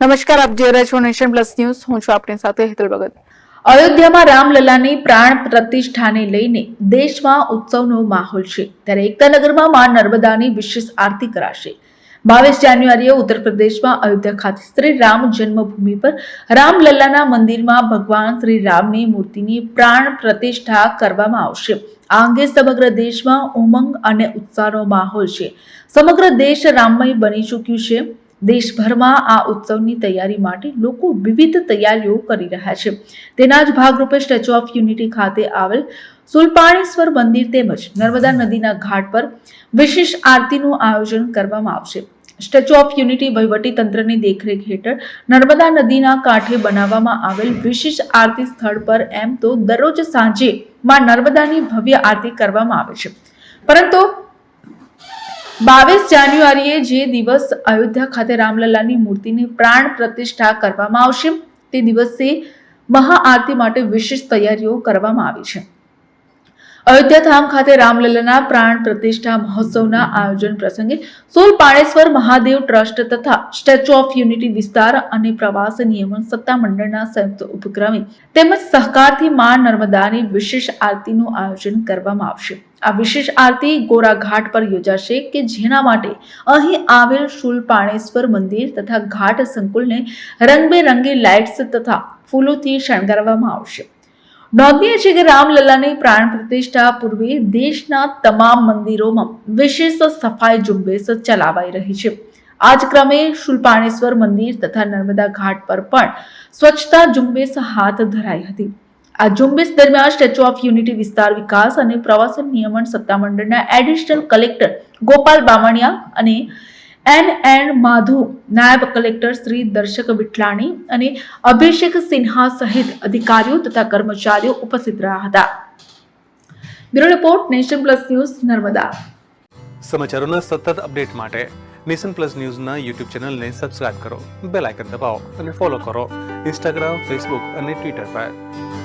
નમસ્કાર, આપ જોઈ રહ્યા છો નેશન પ્લસ ન્યૂઝ. હું છું આપની સાથે હેતલ ભગત. અયોધ્યામાં રામલલાની પ્રાણ પ્રતિષ્ઠાને લઈને દેશમાં ઉત્સવનો માહોલ છે. ત્યારે એકતાનગરમાં માં નર્મદાની વિશેષ આરતી કરાશે. બાવીસ જાન્યુઆરીએ ઉત્તર પ્રદેશમાં અયોધ્યા ખાતે શ્રી રામ જન્મભૂમિ પર રામલલ્લાના મંદિરમાં ભગવાન શ્રી રામની મૂર્તિની પ્રાણ પ્રતિષ્ઠા કરવામાં આવશે. આ અંગે સમગ્ર દેશમાં ઉમંગ અને ઉત્સાહનો માહોલ છે. સમગ્ર દેશ રામમય બની ચૂક્યું છે. દેશભરમાં આ ઉત્સવની તૈયારી માટે લોકો વિવિધ તૈયારીઓ કરી રહ્યા છે. તેના જ ભાગરૂપે સ્ટેચ્યુ ઓફ યુનિટી ખાતે આવેલ સુલપાણેશ્વર મંદિર તેમજ નર્મદા નદીના ઘાટ પર વિશેષ આરતીનું આયોજન કરવામાં આવશે. સ્ટેચ્યુ ઓફ યુનિટી વહીવટી તંત્રની દેખરેખ હેઠળ નર્મદા નદીના કાંઠે બનાવવામાં આવેલ વિશેષ આરતી સ્થળ પર એમ તો દરરોજ સાંજે માં નર્મદાની ભવ્ય આરતી કરવામાં આવે છે. પરંતુ બાવીસ જાન્યુઆરીએ જે દિવસ અયોધ્યા ખાતે રામલલ્લાની મૂર્તિની પ્રાણ પ્રતિષ્ઠા કરવામાં આવશે, તે દિવસે મહાઆરતી માટે વિશેષ તૈયારીઓ કરવામાં આવી છે. અયોધ્યા ધામ ખાતે રામલલ્લાના પ્રાણ પ્રતિષ્ઠા મહોત્સવના આયોજન પ્રસંગે સોલ પાણેશ્વર મહાદેવ ટ્રસ્ટ તથા સ્ટેચ્યુ ઓફ યુનિટી વિસ્તાર અને પ્રવાસ નિયમન સત્તા મંડળના સંયુક્ત ઉપક્રમે તેમજ સહકારથી મા નર્મદાની વિશેષ આરતીનું આયોજન કરવામાં આવશે. આ વિશેષ આરતી ગોરા ઘાટ પર યોજાશે કે જેના માટે અહીં આવેલ શૂલપાણેશ્વર મંદિર તથા ઘાટ સંકુલને રંગબેરંગી લાઇટ્સ તથા ફૂલોથી શણગારવામાં આવશે. નોંધનીય છે કે રામલલ્લાની પ્રાણ પ્રતિષ્ઠા પૂર્વે દેશના તમામ મંદિરોમાં વિશેષ સફાઈ ઝુંબેશ ચલાવાઈ રહી છે. આ જ ક્રમે શુલપાણેશ્વર મંદિર તથા નર્મદા ઘાટ પર પણ સ્વચ્છતા ઝુંબેશ હાથ ધરાઈ હતી. આ ઝુંબેશ દરમિયાન સ્ટેચ્યુ ઓફ યુનિટી વિસ્તાર વિકાસ અને પ્રવાસન નિયમન સત્તામંડળના એડિશનલ કલેક્ટર ગોપાલ બામણિયા અને એન એન માધુ, નાયબ કલેક્ટર શ્રી દર્શક વિઠલાણી અને અભિષેક સિન્હા સહિત અધિકારીઓ તથા કર્મચારીઓ ઉપસ્થિત રહ્યા હતા. Bureau report, nation plus news, Narmada. સમાચારોના સતત અપડેટ માટે નેશન પ્લસ ન્યૂઝના યુટ્યુબ ચેનલને સબસ્ક્રાઇબ કરો, બેલ આઇકન દબાવો અને ફોલો કરો. ઇન્સ્ટાગ્રામ, ફેસબુક અને ટ્વિટર પર.